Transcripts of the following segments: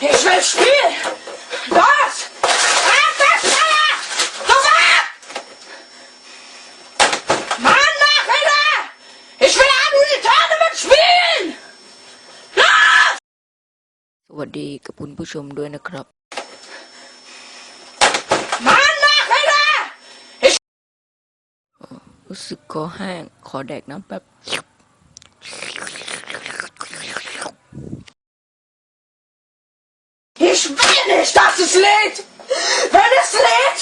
Ich will spielen! Los! Mach das schneller! Los ab! Mann, Nachhinein! Ich will Unreal Tournament spielen! Los! สวัสดีกับคุณผู้ชมด้วยนะครับ Mann, Nachhinein! Ich รู้สึกคอแห้ง ขอแดกน้ำแป๊บ Ich ich dass es lädt! Wenn es lädt,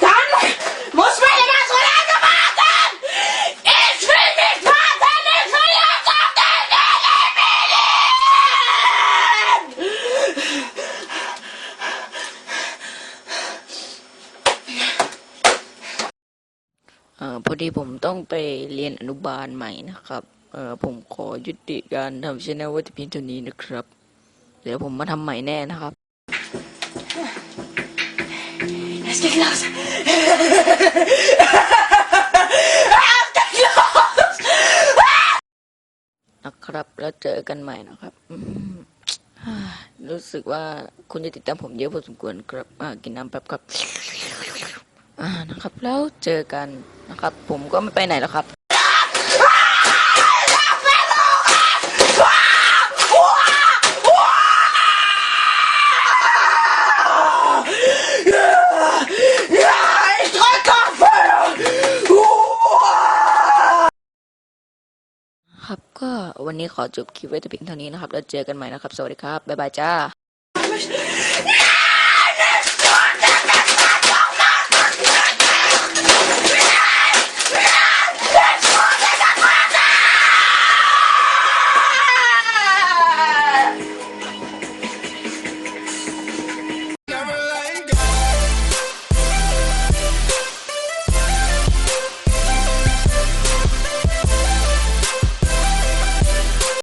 dann muss man immer so lange warten! Ich will nicht warten! Ich will jetzt auf den Television! เอ่อพอดีผมต้องไปเรียนอนุบาลใหม่นะครับ เอ่อผมขอยุติการทำชแนลไว้ที่เพียงเท่านี้นะครับ เดี๋ยวผมมาทำใหม่แน่นะครับ Es geht los! Es geht los! นะครับ แล้วเจอกันใหม่นะครับอืมฮ่ารู้สึกว่าคุณจะติดตามผมเยอะพอสมควรครับอ่ากินน้ำแป๊บครับ อ่านะครับ แล้วเจอกันนะครับ ผมก็ไม่ไปไหนแล้วครับ Ja, ich drück auf Feuer! ครับก็วันนี้ขอจบคลิปไว้แต่เพียงเท่านี้นะครับ แล้วเจอกันใหม่นะครับ สวัสดีครับ บ๊ายบายจ้า